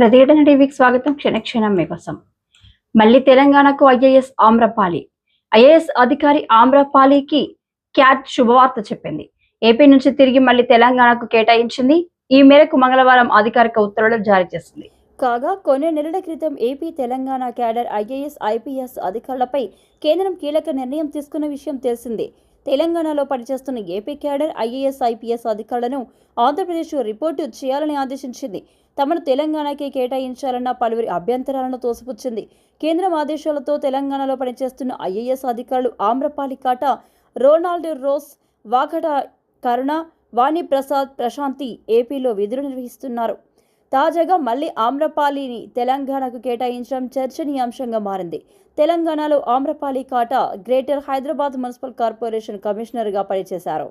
ప్రతిఘటన టీవీకి స్వాగతం. క్షణక్షణం మీకోసం. మళ్ళీ తెలంగాణకు ఐఏఎస్ ఆమ్రపాలి. ఐఏఎస్ అధికారి ఆమ్రపాలికి క్యాట్ శుభవార్త చెప్పింది. ఏపీ నుంచి తిరిగి మళ్ళీ తెలంగాణకు కేటాయించింది. ఈ మేరకు మంగళవారం అధికారిక ఉత్తర్వులు జారీ చేసింది. కాగా కొన్ని నెలల క్రితం AP Telangana cadre IAS IPS అధికారులపై కేంద్రం కీలక నిర్ణయం తీసుకున్న విషయం తెలిసిందే. తెలంగాణలో పనిచేస్తున్న ఏపీ క్యాడర్ ఐఏఎస్ ఐపీఎస్ అధికారులను ఆంధ్రప్రదేశ్ రిపోర్టు చేయాలని ఆదేశించింది. తమను తెలంగాణకి కేటాయించాలన్న పలువురి అభ్యంతరాలను తోసిపుచ్చింది. కేంద్రం ఆదేశాలతో తెలంగాణలో పనిచేస్తున్న ఐఏఎస్ అధికారులు ఆమ్రపాలి కాటా రోనాల్డ్ రోస్ వాకట కరుణ వాణి ప్రసాద్ ప్రశాంతి ఏపీలో విధులు నిర్వహిస్తున్నారు. తాజాగా మళ్ళీ ఆమ్రపాలిని తెలంగాణకు కేటాయించడం చర్చనీయాంశంగా మారింది. తెలంగాణలో Amrapali Kata greater Hyderabad municipal corporation కమిషనర్గా పనిచేశారు.